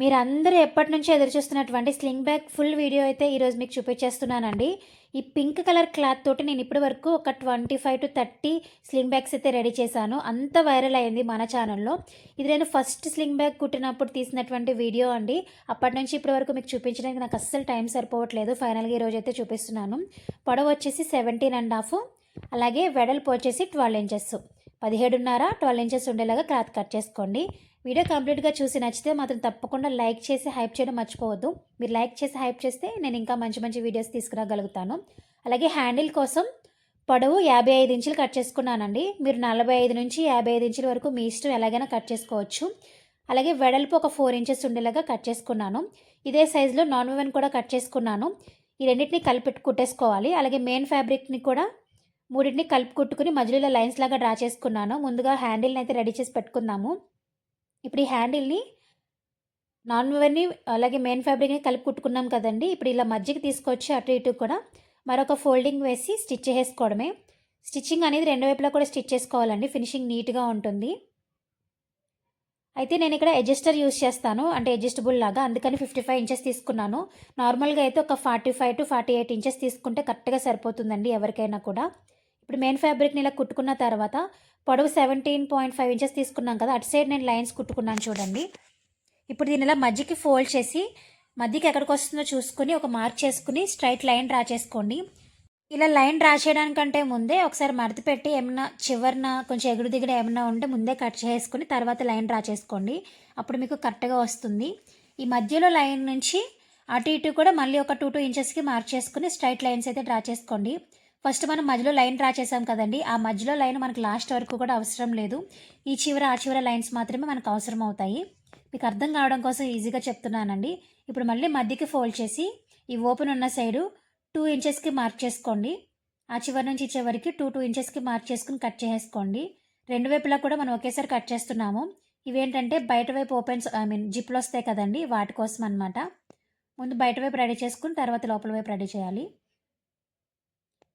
మీరందరూ ఎప్పటి నుంచో ఎదురు చూస్తున్నటువంటి స్లింగ్ బ్యాగ్ ఫుల్ వీడియో అయితే ఈరోజు మీకు చూపించేస్తున్నానండి. ఈ పింక్ కలర్ క్లాత్ తోటి నేను ఇప్పటి వరకు ఒక twenty five to thirty sling bags అయితే రెడీ చేశాను. అంత వైరల్ అయింది మన ఛానల్లో ఇది నేను ఫస్ట్ స్లింగ్ బ్యాగ్ కుట్టినప్పుడు తీసినటువంటి వీడియో అండి. అప్పటి నుంచి ఇప్పటి వరకు మీకు చూపించడానికి నాకు అస్సలు టైం సరిపోవట్లేదు. ఫైనల్గా ఈరోజు అయితే చూపిస్తున్నాను. పొడవు వచ్చేసి సెవెంటీన్ అండ్ హాఫ్ అలాగే వెడల్పు వచ్చేసి ట్వెల్వ్ ఇంచెస్ పదిహేడున్నర ట్వెల్వ్ ఇంచెస్ ఉండేలాగా క్లాత్ కట్ చేసుకోండి. వీడియో కంప్లీట్గా చూసి నచ్చితే మాత్రం తప్పకుండా లైక్ చేసి హైప్ చేయడం మర్చిపోవద్దు. మీరు లైక్ చేసి హైప్ చేస్తే నేను ఇంకా మంచి మంచి వీడియోస్ తీసుకురాగలుగుతాను. అలాగే హ్యాండిల్ కోసం పొడవు యాభై ఐదు ఇంచులు కట్ చేసుకున్నానండి. మీరు నలభై ఐదు నుంచి యాభై ఐదు ఇంచుల వరకు మీ ఇష్టం ఎలాగైనా కట్ చేసుకోవచ్చు. అలాగే వెడల్పు ఒక ఫోర్ ఇంచెస్ ఉండేలాగా కట్ చేసుకున్నాను. ఇదే సైజులో నాన్ వెవెన్ కూడా కట్ చేసుకున్నాను. ఈ రెండింటిని కలిపి కుట్టేసుకోవాలి. అలాగే మెయిన్ ఫ్యాబ్రిక్ని కూడా మూడింటిని కలిపి కుట్టుకుని మధ్యలో లైన్స్ లాగా డ్రా చేసుకున్నాను. ముందుగా హ్యాండిల్ని అయితే రెడీ చేసి పెట్టుకుందాము. ఇప్పుడు ఈ హ్యాండిల్ని నాన్ వెవెన్ని అలాగే మెయిన్ ఫ్యాబ్రిక్ని కలిపి కుట్టుకున్నాం కదండి ఇప్పుడు ఇలా మధ్యకి తీసుకొచ్చి అటు ఇటు కూడా మరొక ఫోల్డింగ్ వేసి స్టిచ్ చేసుకోవడమే స్టిచ్చింగ్ అనేది రెండు వైపులా కూడా స్టిచ్ చేసుకోవాలండి ఫినిషింగ్ నీట్గా ఉంటుంది. అయితే నేను ఇక్కడ అడ్జస్టర్ యూస్ చేస్తాను అంటే అడ్జస్టబుల్ లాగా అందుకని ఫిఫ్టీ ఫైవ్ ఇంచెస్ తీసుకున్నాను. నార్మల్గా అయితే ఒక forty five to forty eight inches తీసుకుంటే కరెక్ట్గా సరిపోతుందండి ఎవరికైనా కూడా. ఇప్పుడు మెయిన్ ఫ్యాబ్రిక్ని ఇలా కుట్టుకున్న తర్వాత పొడవు సెవెంటీన్ పాయింట్ ఫైవ్ ఇంచెస్ తీసుకున్నాం కదా అటు సైడ్ నేను లైన్స్ కుట్టుకున్నాను చూడండి. ఇప్పుడు దీని ఇలా మధ్యకి ఫోల్డ్ చేసి మధ్యకి ఎక్కడికి వస్తుందో చూసుకుని ఒక మార్క్ చేసుకుని స్ట్రైట్ లైన్ డ్రా చేసుకోండి. ఇలా లైన్ డ్రా చేయడానికంటే ముందే ఒకసారి మడత పెట్టి ఏమన్నా చివరిన కొంచెం ఎగుడు దిగుడు ఏమన్నా ఉంటే ముందే కట్ చేసుకుని తర్వాత లైన్ డ్రా చేసుకోండి. అప్పుడు మీకు కరెక్ట్గా వస్తుంది. ఈ మధ్యలో లైన్ నుంచి అటు ఇటు కూడా మళ్ళీ ఒక టూ టూ ఇంచెస్కి మార్క్ చేసుకుని స్ట్రైట్ లైన్స్ అయితే డ్రా చేసుకోండి. ఫస్ట్ మనం మధ్యలో లైన్ డ్రా చేసాం కదండి. ఆ మధ్యలో లైన్ మనకు లాస్ట్ వరకు కూడా అవసరం లేదు. ఈ చివర ఆ చివర లైన్స్ మాత్రమే మనకు అవసరం అవుతాయి. మీకు అర్థం కావడం కోసం ఈజీగా చెప్తున్నానండి. ఇప్పుడు మళ్ళీ మధ్యకి ఫోల్డ్ చేసి ఈ ఓపెన్ ఉన్న సైడు టూ ఇంచెస్కి మార్క్ చేసుకోండి. ఆ చివరి నుంచి ఈ చివరికి టూ టూ ఇంచెస్కి మార్క్ చేసుకుని కట్ చేసుకోండి రెండు వైపులా కూడా మనం ఒకేసారి కట్ చేస్తున్నాము. ఇవేంటంటే బయట వైపు ఓపెన్స్ ఐ మీన్ జిప్లు వస్తాయి కదండి వాటి కోసం అనమాట ముందు బయట వైపు రెడీ చేసుకుని తర్వాత లోపల వైపు రెడీ చేయాలి.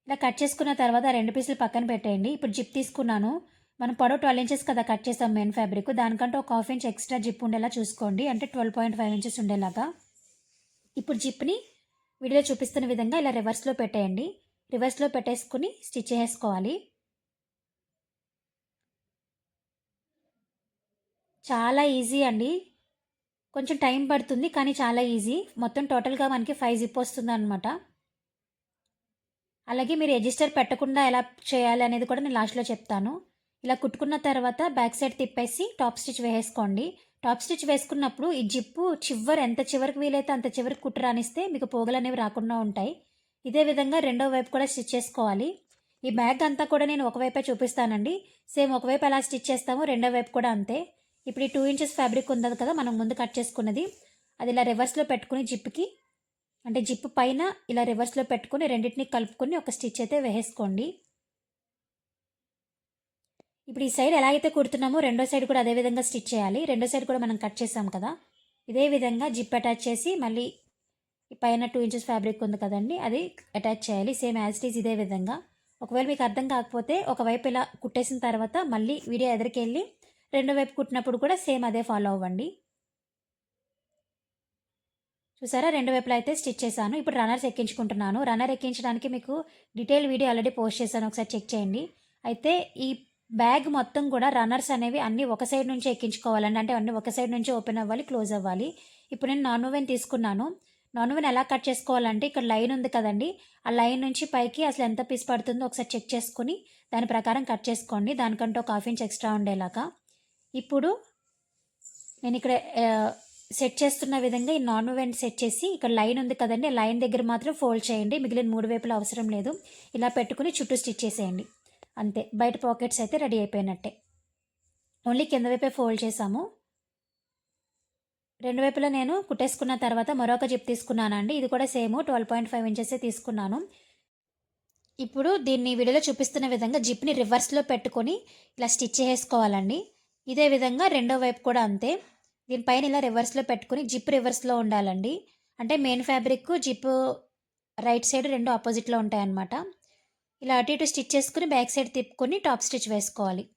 ఇలా కట్ చేసుకున్న తర్వాత రెండు పీసులు పక్కన పెట్టేయండి. ఇప్పుడు జిప్ తీసుకున్నాను. మనం పొడవు ట్వెల్వ్ ఇంచెస్ కదా కట్ చేసాం మెయిన్ ఫ్యాబ్రిక్. దానికంటే ఒక హాఫ్ ఇంచ్ ఎక్స్ట్రా జిప్ ఉండేలా చూసుకోండి. అంటే ట్వెల్వ్ పాయింట్ ఫైవ్ ఇంచెస్ ఉండేలాగా. ఇప్పుడు జిప్ని వీడియోలో చూపిస్తున్న విధంగా ఇలా రివర్స్లో పెట్టేయండి. రివర్స్లో పెట్టేసుకుని స్టిచ్ చేసుకోవాలి. చాలా ఈజీ అండి. కొంచెం టైం పడుతుంది కానీ చాలా ఈజీ. మొత్తం టోటల్గా మనకి ఫైవ్ జిప్ వస్తుంది అనమాట అలాగే మీరు రిజిస్టర్ పెట్టకుండా ఎలా చేయాలి అనేది కూడా నేను లాస్ట్లో చెప్తాను. ఇలా కుట్టుకున్న తర్వాత బ్యాక్ సైడ్ తిప్పేసి టాప్ స్టిచ్ వేసుకోండి. టాప్ స్టిచ్ వేసుకున్నప్పుడు ఈ జిప్పు చివరి ఎంత చివరికి వీలైతే అంత చివరికి కుట్టు రానిస్తే మీకు పోగలు అనేవి రాకుండా ఉంటాయి. ఇదే విధంగా రెండో వైపు కూడా స్టిచ్ చేసుకోవాలి. ఈ బ్యాగ్ అంతా కూడా నేను ఒకవైపే చూపిస్తానండి. సేమ్ ఒకవైపు ఎలా స్టిచ్ చేస్తామో రెండో వైపు కూడా అంతే. ఇప్పుడు ఈ టూ ఇంచెస్ ఫ్యాబ్రిక్ ఉంది కదా మనం ముందు కట్ చేసుకున్నది. అది ఇలా రివర్స్లో పెట్టుకుని జిప్కి అంటే జిప్ పైన ఇలా రివర్స్లో పెట్టుకుని రెండింటిని కలుపుకొని ఒక స్టిచ్ అయితే వేసేసుకోండి ఇప్పుడు ఈ సైడ్ ఎలా అయితే కుడుతున్నామో రెండో సైడ్ కూడా అదే విధంగా స్టిచ్ చేయాలి. రెండో సైడ్ కూడా మనం కట్ చేసాం కదా. ఇదే విధంగా జిప్ అటాచ్ చేసి మళ్ళీ ఈ పైన టూ ఇంచెస్ ఫ్యాబ్రిక్ ఉంది కదండి అది అటాచ్ చేయాలి. సేమ్ యాజ్ ఇట్ ఈజ్ ఇదే విధంగా. ఒకవేళ మీకు అర్థం కాకపోతే ఒకవైపు ఇలా కుట్టేసిన తర్వాత మళ్ళీ వీడియో ఎదురికెళ్ళి రెండో వైపు కుట్టినప్పుడు కూడా సేమ్ అదే ఫాలో అవ్వండి. చూసారా? రెండు వైపులా అయితే స్టిచ్ చేశాను. ఇప్పుడు రన్నర్స్ ఎక్కించుకుంటున్నాను. రన్నర్ ఎక్కించడానికి మీకు డీటెయిల్ వీడియో ఆల్రెడీ పోస్ట్ చేశాను. ఒకసారి చెక్ చేయండి. అయితే ఈ బ్యాగ్ మొత్తం కూడా రన్నర్స్ అనేవి అన్నీ ఒక సైడ్ నుంచి ఎక్కించుకోవాలండి. అంటే అన్నీ ఒక సైడ్ నుంచి ఓపెన్ అవ్వాలి క్లోజ్ అవ్వాలి. ఇప్పుడు నేను నాన్ ఓవెన్ తీసుకున్నాను. నాన్ ఓవెన్ ఎలా కట్ చేసుకోవాలంటే ఇక్కడ లైన్ ఉంది కదండి. ఆ లైన్ నుంచి పైకి అసలు ఎంత పీస్ పడుతుందో ఒకసారి చెక్ చేసుకుని దాని ప్రకారం కట్ చేసుకోండి. దానికంటే ఒక హాఫ్ ఇంచ్ ఎక్స్ట్రా ఉండేలాగా. ఇప్పుడు నేను ఇక్కడ సెట్ చేస్తున్న విధంగా ఈ నాన్ వెన్ సెట్ చేసి ఇక్కడ లైన్ ఉంది కదండి లైన్ దగ్గర మాత్రం ఫోల్డ్ చేయండి మిగిలిన మూడు వైపులా అవసరం లేదు. ఇలా పెట్టుకుని చుట్టూ స్టిచ్ చేసేయండి. అంతే బయట పాకెట్స్ అయితే రెడీ అయిపోయినట్టే. ఓన్లీ కింద వైపే ఫోల్డ్ చేసాము రెండు వైపులా నేను కుట్టేసుకున్న తర్వాత మరొక జిప్ తీసుకున్నానండి. ఇది కూడా same twelve point five inches తీసుకున్నాను. ఇప్పుడు దీన్ని వీడియోలో చూపిస్తున్న విధంగా జిప్ని రివర్స్లో పెట్టుకొని ఇలా స్టిచ్ చేసుకోవాలండి ఇదే విధంగా రెండో వైపు కూడా అంతే. దీనిపైన ఇలా రివర్స్లో పెట్టుకుని జిప్ రివర్స్లో ఉండాలండి. అంటే main fabric zip right side రెండు ఆపోజిట్లో ఉంటాయన్నమాట. ఇలా అటు ఇటు స్టిచ్ చేసుకుని బ్యాక్ సైడ్ తిప్పుకొని టాప్ స్టిచ్ వేసుకోవాలి.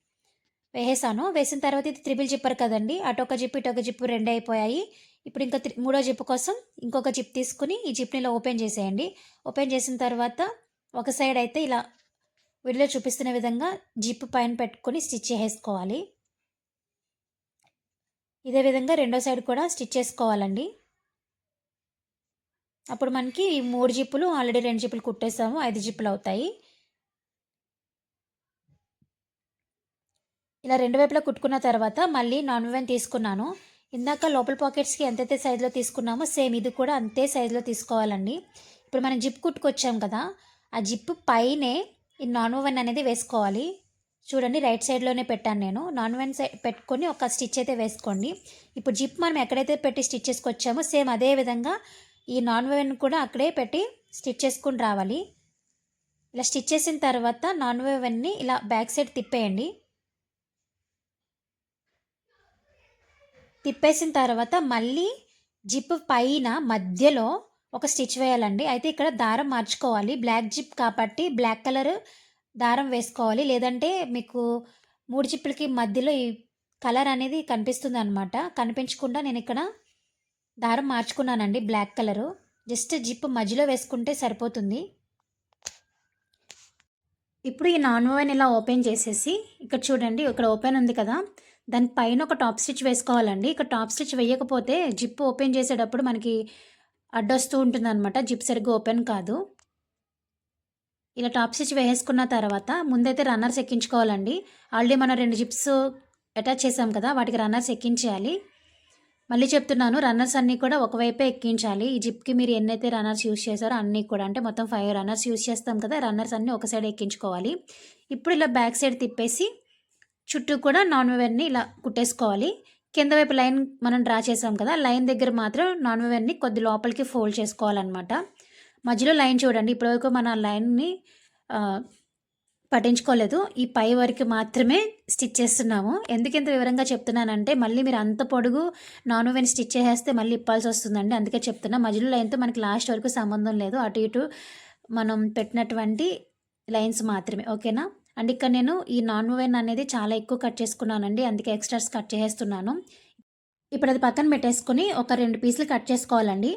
వేసేసాను. వేసిన తర్వాత ఇది త్రిబుల్ జిప్పర్ కదండి. అటు ఒక జిప్ ఇటు ఒక జిప్ రెండు అయిపోయాయి. ఇప్పుడు ఇంకా త్రి- మూడో జిప్ కోసం ఇంకొక జిప్ తీసుకుని ఈ జిప్ని ఇలా ఓపెన్ చేసేయండి. ఓపెన్ చేసిన తర్వాత ఒక సైడ్ అయితే ఇలా వీడియోలో చూపిస్తున్న విధంగా జిప్ పైన పెట్టుకొని స్టిచ్ చేసేసుకోవాలి. ఇదే విధంగా రెండో సైడ్ కూడా స్టిచ్ చేసుకోవాలండి. అప్పుడు మనకి ఈ మూడు జిప్పులు ఆల్రెడీ రెండు జిప్పులు కుట్టేసాము ఐదు జిప్పులు అవుతాయి. ఇలా రెండు వైపులా కుట్టుకున్న తర్వాత మళ్ళీ నాన్ వెన్ తీసుకున్నాను. ఇందాక లోపల పాకెట్స్కి ఎంతైతే సైజులో తీసుకున్నామో సేమ్ ఇది కూడా అంతే సైజులో తీసుకోవాలండి. ఇప్పుడు మనం జిప్ కుట్టుకొచ్చాం కదా ఆ జిప్ పైనే ఈ నాన్ ఓవెన్ అనేది వేసుకోవాలి. చూడండి రైట్ సైడ్లోనే పెట్టాను నేను. నాన్ వెన్ సైడ్ పెట్టుకొని ఒక స్టిచ్ అయితే వేసుకోండి. ఇప్పుడు జిప్ మనం ఎక్కడైతే పెట్టి స్టిచ్ చేసుకొచ్చామో సేమ్ అదే విధంగా ఈ నాన్ వెన్ కూడా అక్కడే పెట్టి స్టిచ్ చేసుకుని రావాలి. ఇలా స్టిచ్ చేసిన తర్వాత నాన్ వెన్ని ఇలా బ్యాక్ సైడ్ తిప్పేయండి. తిప్పేసిన తర్వాత మళ్ళీ జిప్ పైన మధ్యలో ఒక స్టిచ్ వేయాలండి. అయితే ఇక్కడ దారం మార్చుకోవాలి. బ్లాక్ జిప్ కాబట్టి బ్లాక్ కలర్ దారం వేసుకోవాలి. లేదంటే మీకు మూడు చిప్పులకి మధ్యలో ఈ కలర్ అనేది కనిపిస్తుంది అనమాట కనిపించకుండా నేను ఇక్కడ దారం మార్చుకున్నానండి బ్లాక్ కలరు. జస్ట్ జిప్ మధ్యలో వేసుకుంటే సరిపోతుంది. ఇప్పుడు ఈ నాన్ ఓవెన్ ఇలా ఓపెన్ చేసేసి ఇక్కడ చూడండి ఇక్కడ ఓపెన్ ఉంది కదా. దాని పైన ఒక టాప్ స్టిచ్ వేసుకోవాలండి. ఇక్కడ టాప్ స్టిచ్ వేయకపోతే జిప్ ఓపెన్ చేసేటప్పుడు మనకి అడ్డొస్తూ ఉంటుంది అనమాట జిప్ సరిగ్గా ఓపెన్ కాదు. ఇలా టాప్ స్టిచ్ వేసుకున్న తర్వాత ముందైతే రన్నర్స్ ఎక్కించుకోవాలండి. ఆల్రెడీ మనం రెండు జిప్స్ అటాచ్ చేసాం కదా వాటికి రన్నర్స్ ఎక్కించేయాలి. మళ్ళీ చెప్తున్నాను రన్నర్స్ అన్నీ కూడా ఒకవైపే ఎక్కించాలి. ఈ జిప్కి మీరు ఎన్నైతే రన్నర్స్ యూస్ చేశారో అన్నీ కూడా అంటే మొత్తం ఫైవ్ రన్నర్స్ యూస్ చేస్తాం కదా రన్నర్స్ అన్నీ ఒక సైడ్ ఎక్కించుకోవాలి. ఇప్పుడు ఇలా బ్యాక్ సైడ్ తిప్పేసి చుట్టూ కూడా నాన్ వెవర్ని ఇలా కుట్టేసుకోవాలి. కింద వైపు లైన్ మనం డ్రా చేసాం కదా లైన్ దగ్గర మాత్రం నాన్ వెవెన్ని కొద్ది లోపలికి ఫోల్డ్ చేసుకోవాలన్నమాట. మధ్యలో లైన్ చూడండి. ఇప్పటివరకు మన లైన్ని పట్టించుకోలేదు. ఈ పై వరకు మాత్రమే స్టిచ్ చేస్తున్నాము. ఎందుకు ఇంత వివరంగా చెప్తున్నానంటే మళ్ళీ మీరు అంత పొడుగు నాన్ వెన్ స్టిచ్ చేసేస్తే మళ్ళీ ఇప్పాల్సి వస్తుందండి. అందుకే చెప్తున్నా. మధ్యలో లైన్తో మనకి లాస్ట్ వరకు సంబంధం లేదు. అటు ఇటు మనం పెట్టినటువంటి లైన్స్ మాత్రమే. ఓకేనా? అండ్ ఇక్కడ నేను ఈ నాన్ వెన్ అనేది చాలా ఎక్కువ కట్ చేసుకున్నానండి. అందుకే ఎక్స్ట్రాస్ కట్ చేసేస్తున్నాను. ఇప్పుడు అది పక్కన పెట్టేసుకొని ఒక రెండు పీసులు కట్ చేసుకోవాలండి.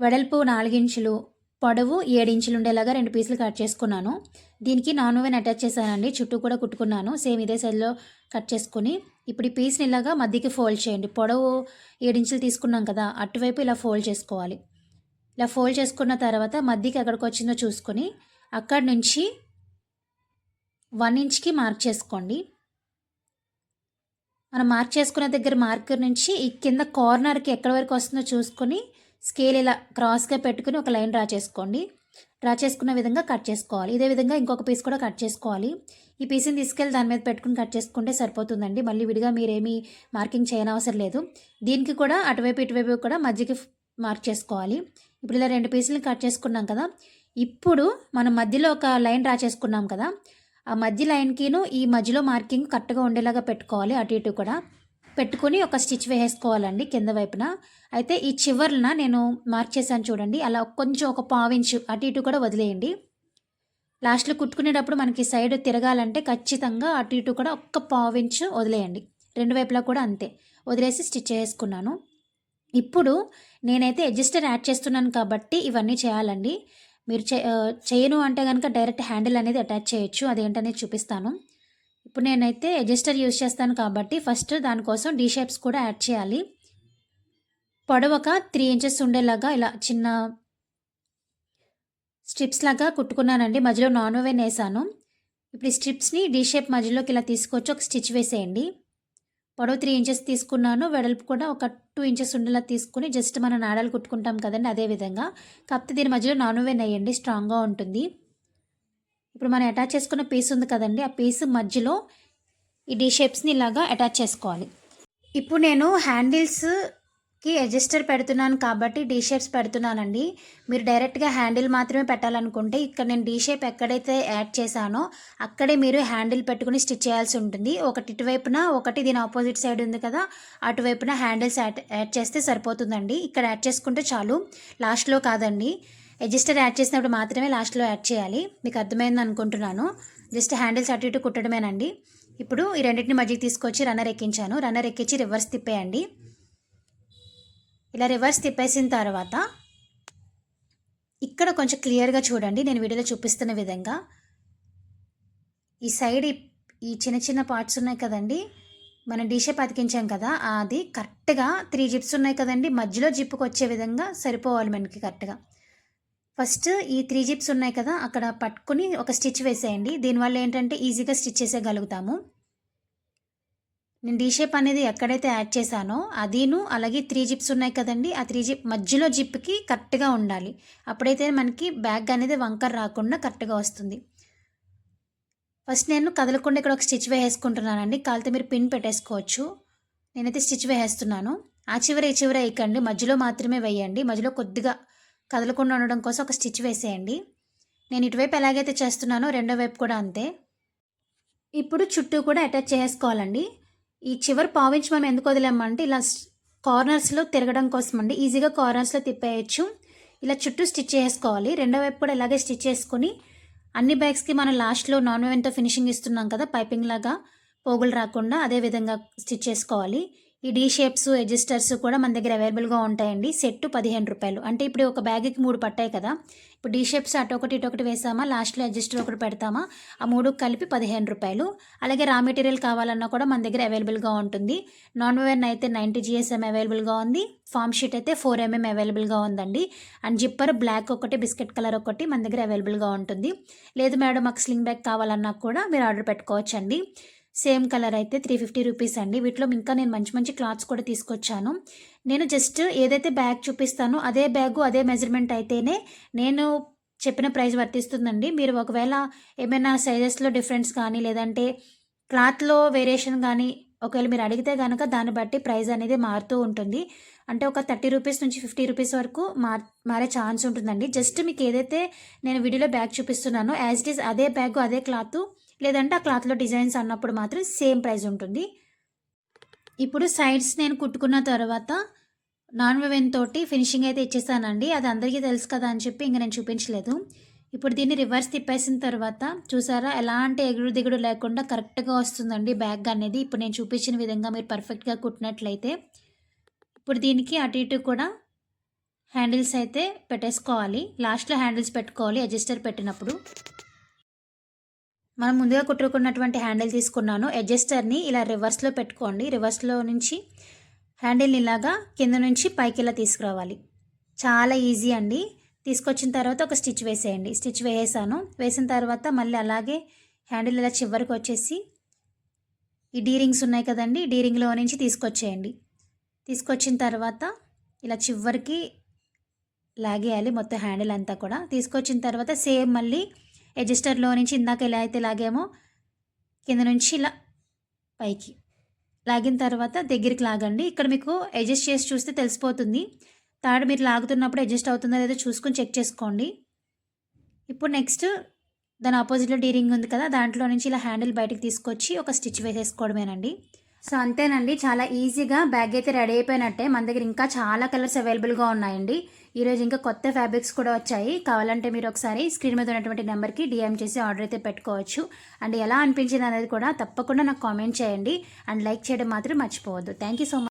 వెడల్పు నాలుగించులు పొడవు ఏడించులు ఉండేలాగా రెండు పీసులు కట్ చేసుకున్నాను. దీనికి నాన్ ఓవెన్ అటాచ్ చేశానండి. చుట్టూ కూడా కుట్టుకున్నాను. సేమ్ ఇదే సైజులో కట్ చేసుకుని ఇప్పుడు ఈ పీస్ని ఇలాగా మధ్యకి ఫోల్డ్ చేయండి. పొడవు ఏడించులు తీసుకున్నాం కదా అటువైపు ఇలా ఫోల్డ్ చేసుకోవాలి. ఇలా ఫోల్డ్ చేసుకున్న తర్వాత మధ్యకి ఎక్కడికి వచ్చిందో చూసుకొని అక్కడి నుంచి వన్ ఇంచ్కి మార్క్ చేసుకోండి. మనం మార్క్ చేసుకున్న దగ్గర మార్కర్ నుంచి ఈ కింద కార్నర్కి ఎక్కడి వరకు వస్తుందో చూసుకొని స్కేల్ ఇలా క్రాస్గా పెట్టుకుని ఒక లైన్ డ్రా చేసుకోండి. డ్రా చేసుకున్న విధంగా కట్ చేసుకోవాలి. ఇదే విధంగా ఇంకొక పీస్ కూడా కట్ చేసుకోవాలి. ఈ పీస్ని తీసుకెళ్ళి దాని మీద పెట్టుకుని కట్ చేసుకుంటే సరిపోతుందండి. మళ్ళీ విడిగా మీరేమీ మార్కింగ్ చేయనవసరం లేదు. దీనికి కూడా అటువైపు ఇటువైపు కూడా మధ్యకి మార్క్ చేసుకోవాలి. ఇప్పుడు ఇలా రెండు పీసులు కట్ చేసుకున్నాం కదా. ఇప్పుడు మనం మధ్యలో ఒక లైన్ డ్రా చేసుకున్నాం కదా. ఆ మధ్య లైన్కిను ఈ మధ్యలో మార్కింగ్ కరెక్ట్గా ఉండేలాగా పెట్టుకోవాలి. అటు ఇటు కూడా. పెట్టుకొని ఒక స్టిచ్ వేసేసుకోవాలండి కింద వైపున. అయితే ఈ చివర్న నేను మార్క్ చేశాను చూడండి అలా కొంచెం ఒక పావించు అటు ఇటు కూడా వదిలేయండి. లాస్ట్లో కుట్టుకునేటప్పుడు మనకి సైడ్ తిరగాలంటే ఖచ్చితంగా అటు ఇటు కూడా ఒక్క పావించు వదిలేయండి. రెండు వైపులా కూడా అంతే. వదిలేసి స్టిచ్ చేసుకున్నాను. ఇప్పుడు నేనైతే అడ్జస్టర్ యాడ్ చేస్తున్నాను కాబట్టి ఇవన్నీ చేయాలండి. మీరు చేయను అంటే కనుక డైరెక్ట్ హ్యాండిల్ అనేది అటాచ్ చేయొచ్చు. అదేంటనేది చూపిస్తాను. ఇప్పుడు నేనైతే ఎజిస్టర్ యూస్ చేస్తాను కాబట్టి ఫస్ట్ దానికోసం డీ షేప్స్ కూడా యాడ్ చేయాలి. పొడవక ఒక త్రీ ఇంచెస్ ఉండేలాగా ఇలా చిన్న స్ట్రిప్స్ లాగా కుట్టుకున్నానండి. మధ్యలో నాన్ ఓవెన్ వేసాను. ఇప్పుడు ఈ స్ట్రిప్స్ని డీ షేప్ మధ్యలోకి ఇలా తీసుకొచ్చి ఒక స్టిచ్ వేసేయండి. పొడవు త్రీ ఇంచెస్ తీసుకున్నాను. వెడల్పు కూడా ఒక టూ ఇంచెస్ ఉండేలా తీసుకుని జస్ట్ మనం నాడాలు కుట్టుకుంటాం కదండి అదే విధంగా. కాకపోతే దీని మధ్యలో నాన్ ఓవెన్ వేయండి స్ట్రాంగ్గా ఉంటుంది. ఇప్పుడు మనం అటాచ్ చేసుకున్న పీస్ ఉంది కదండి ఆ పీస్ మధ్యలో ఈ డీ షేప్స్ని ఇలాగా అటాచ్ చేసుకోవాలి. ఇప్పుడు నేను హ్యాండిల్స్కి అడ్జస్టర్ పెడుతున్నాను కాబట్టి డీ షేప్స్ పెడుతున్నానండి. మీరు డైరెక్ట్గా హ్యాండిల్ మాత్రమే పెట్టాలనుకుంటే ఇక్కడ నేను డీ షేప్ ఎక్కడైతే యాడ్ చేశానో అక్కడే మీరు హ్యాండిల్ పెట్టుకుని స్టిచ్ చేయాల్సి ఉంటుంది. ఒకటి ఇటువైపున ఒకటి దీని ఆపోజిట్ సైడ్ ఉంది కదా అటువైపున హ్యాండిల్స్ యాడ్ యాడ్ చేస్తే సరిపోతుందండి. ఇక్కడ యాడ్ చేసుకుంటే చాలు. లాస్ట్లో కాదండి. అడ్జస్టర్ యాడ్ చేసినప్పుడు మాత్రమే లాస్ట్లో యాడ్ చేయాలి. మీకు అర్థమైంది అనుకుంటున్నాను. జస్ట్ హ్యాండిల్స్ అటు ఇటు కుట్టడమేనండి. ఇప్పుడు ఈ రెండింటిని మధ్యకి తీసుకొచ్చి రన్నర్ ఎక్కించాను. రన్నర్ ఎక్కించి రివర్స్ తిప్పేయండి. ఇలా రివర్స్ తిప్పేసిన తర్వాత ఇక్కడ కొంచెం క్లియర్గా చూడండి. నేను వీడియోలో చూపిస్తున్న విధంగా. ఈ సైడ్ ఈ- చిన్న చిన్న పార్ట్స్ ఉన్నాయి కదండి. మనం డీషేప్ అతికించాం కదా అది కరెక్ట్గా త్రీ జిప్స్ ఉన్నాయి కదండి. మధ్యలో జిప్పుకు వచ్చే విధంగా సరిపోవాలి మనకి కరెక్ట్గా ఫస్ట్ ఈ త్రీ జిప్స్ ఉన్నాయి కదా అక్కడ పట్టుకుని ఒక స్టిచ్ వేసేయండి. దీనివల్ల ఏంటంటే ఈజీగా స్టిచ్ చేసేయగలుగుతాము. నేను డీ షేప్ అనేది ఎక్కడైతే యాడ్ చేశానో అదీను అలాగే త్రీ జిప్స్ ఉన్నాయి కదండి ఆ త్రీ జిప్ మధ్యలో జిప్కి కరెక్ట్గా ఉండాలి. అప్పుడైతే మనకి బ్యాగ్ అనేది వంకర్ రాకుండా కరెక్ట్గా వస్తుంది. ఫస్ట్ నేను కదలకుండా ఇక్కడ ఒక స్టిచ్ వేసేసుకుంటున్నానండి. కాలితే మీరు పిన్ పెట్టేసుకోవచ్చు. నేనైతే స్టిచ్ వేసేస్తున్నాను. ఆ చివర ఈ చివర వేయకండి. మధ్యలో మాత్రమే వేయండి. మధ్యలో కొద్దిగా కదలకుండా ఉండడం కోసం ఒక స్టిచ్ వేసేయండి. నేను ఇటువైపు ఎలాగైతే చేస్తున్నానో రెండో వైపు కూడా అంతే. ఇప్పుడు చుట్టూ కూడా అటాచ్ చేసుకోవాలండి. ఈ చివరి పావించి మనం ఎందుకు వదిలేమంటే ఇలా కార్నర్స్లో తిరగడం కోసం అండి. ఈజీగా కార్నర్స్లో తిప్పేయచ్చు. ఇలా చుట్టూ స్టిచ్ చేసుకోవాలి. రెండో వైపు కూడా ఇలాగే స్టిచ్ చేసుకొని అన్ని బ్యాగ్స్కి మనం లాస్ట్లో నాన్ వెవెన్తో ఫినిషింగ్ ఇస్తున్నాం కదా పైపింగ్ లాగా పోగులు రాకుండా అదే విధంగా స్టిచ్ చేసుకోవాలి. ఈ డీ షేప్స్ ఎజిస్టర్స్ కూడా మన దగ్గర అవైలబుల్గా ఉంటాయండి. సెట్ పదిహేను రూపాయలు. అంటే ఇప్పుడు ఒక బ్యాగ్కి మూడు పట్టాయి కదా. ఇప్పుడు డీ షేప్స్ అటు ఒకటి ఇటు ఒకటి వేసామా? లాస్ట్లో అడ్జస్టర్ ఒకటి పెడతామా? ఆ మూడు కలిపి పదిహేను రూపాయలు. అలాగే రా మెటీరియల్ కావాలన్నా కూడా మన దగ్గర అవైలబుల్గా ఉంటుంది. నాన్ వెవెన్ అయితే నైంటీ జిఎస్ఎం అవైలబుల్గా ఉంది. ఫామ్ షీట్ అయితే ఫోర్ ఎంఎం అవైలబుల్గా ఉందండి. అండ్ జిప్పర్ బ్లాక్ ఒకటి బిస్కెట్ కలర్ ఒకటి మన దగ్గర అవైలబుల్గా ఉంటుంది. లేదు మేడం మాకు స్లింగ్ బ్యాగ్ కావాలన్నా కూడా మీరు ఆర్డర్ పెట్టుకోవచ్చండి. సేమ్ కలర్ అయితే త్రీ ఫిఫ్టీ రూపీస్ అండి. వీటిలో ఇంకా నేను మంచి మంచి క్లాత్స్ కూడా తీసుకొచ్చాను. నేను జస్ట్ ఏదైతే బ్యాగ్ చూపిస్తానో అదే బ్యాగు అదే మెజర్మెంట్ అయితేనే నేను చెప్పిన ప్రైస్ వర్తిస్తుందండి. మీరు ఒకవేళ ఏమైనా సైజెస్లో డిఫరెన్స్ కానీ లేదంటే క్లాత్లో వేరియేషన్ కానీ ఒకవేళ మీరు అడిగితే కనుక దాన్ని బట్టి ప్రైస్ అనేది మారుతూ ఉంటుంది. అంటే ఒక థర్టీ రూపీస్ నుంచి ఫిఫ్టీ రూపీస్ వరకు మార్ మారే ఛాన్స్ ఉంటుందండి. జస్ట్ మీకు ఏదైతే నేను వీడియోలో బ్యాగ్ చూపిస్తున్నానో యాజ్ ఇట్ ఈస్ అదే బ్యాగ్ అదే క్లాత్ లేదంటే ఆ క్లాత్లో డిజైన్స్ అన్నప్పుడు మాత్రం సేమ్ ప్రైస్ ఉంటుంది. ఇప్పుడు సైడ్స్ నేను కుట్టుకున్న తర్వాత నాన్ వెవెన్ తోటి ఫినిషింగ్ అయితే ఇచ్చేసానండి అది అందరికీ తెలుసు కదా అని చెప్పి ఇంకా నేను చూపించలేదు. ఇప్పుడు దీన్ని రివర్స్ తిప్పేసిన తర్వాత చూసారా ఎలాంటి ఎగుడు దిగుడు లేకుండా కరెక్ట్గా వస్తుందండి బ్యాగ్ అనేది. ఇప్పుడు నేను చూపించిన విధంగా మీరు పర్ఫెక్ట్గా కుట్టినట్లయితే ఇప్పుడు దీనికి అటు ఇటు కూడా హ్యాండిల్స్ అయితే పెట్టేసుకోవాలి. లాస్ట్లో హ్యాండిల్స్ పెట్టుకోవాలి అడ్జస్టర్ పెట్టినప్పుడు. మనం ముందుగా కుట్టుకున్నటువంటి హ్యాండిల్ తీసుకున్నాను. అడ్జస్టర్ని ఇలా రివర్స్లో పెట్టుకోండి. రివర్స్లో నుంచి హ్యాండిల్ని ఇలాగా కింద నుంచి పైకి ఇలా తీసుకురావాలి. చాలా ఈజీ అండి. తీసుకొచ్చిన తర్వాత ఒక స్టిచ్ వేసేయండి. స్టిచ్ వేసేసాను. వేసిన తర్వాత మళ్ళీ అలాగే హ్యాండిల్ ఇలా చివరికి వచ్చేసి ఈ డీరింగ్స్ ఉన్నాయి కదండి డీరింగ్లో నుంచి తీసుకొచ్చేయండి. తీసుకొచ్చిన తర్వాత ఇలా చివరికి లాగేయాలి మొత్తం హ్యాండిల్ అంతా కూడా. తీసుకొచ్చిన తర్వాత సేమ్ మళ్ళీ అడ్జస్టర్లో నుంచి ఇందాక ఎలా అయితే లాగామో కింద నుంచి ఇలా పైకి లాగిన తర్వాత దగ్గరికి లాగండి. ఇక్కడ మీకు అడ్జస్ట్ చేసి చూస్తే తెలిసిపోతుంది. తాడు మీరు లాగుతున్నప్పుడు అడ్జస్ట్ అవుతుందో లేదో చూసుకొని చెక్ చేసుకోండి. ఇప్పుడు నెక్స్ట్ దాని ఆపోజిట్లో డీరింగ్ ఉంది కదా దాంట్లో నుంచి ఇలా హ్యాండిల్ బయటకు తీసుకొచ్చి ఒక స్టిచ్ వేసేసుకోవడమేనండి. సో అంతేనండి. చాలా ఈజీగా బ్యాగ్ అయితే రెడీ అయిపోయినట్టే. మన దగ్గర ఇంకా చాలా కలర్స్ అవైలబుల్గా ఉన్నాయండి. ఈరోజు ఇంకా కొత్త ఫ్యాబ్రిక్స్ కూడా వచ్చాయి. కావాలంటే మీరు ఒకసారి స్క్రీన్ మీద ఉన్నటువంటి నెంబర్కి డిఎం చేసి ఆర్డర్ అయితే పెట్టుకోవచ్చు. అండ్ ఎలా అనిపించింది అనేది కూడా తప్పకుండా నాకు కామెంట్ చేయండి. అండ్ లైక్ చేయడం మాత్రం మర్చిపోవద్దు. Thank you so much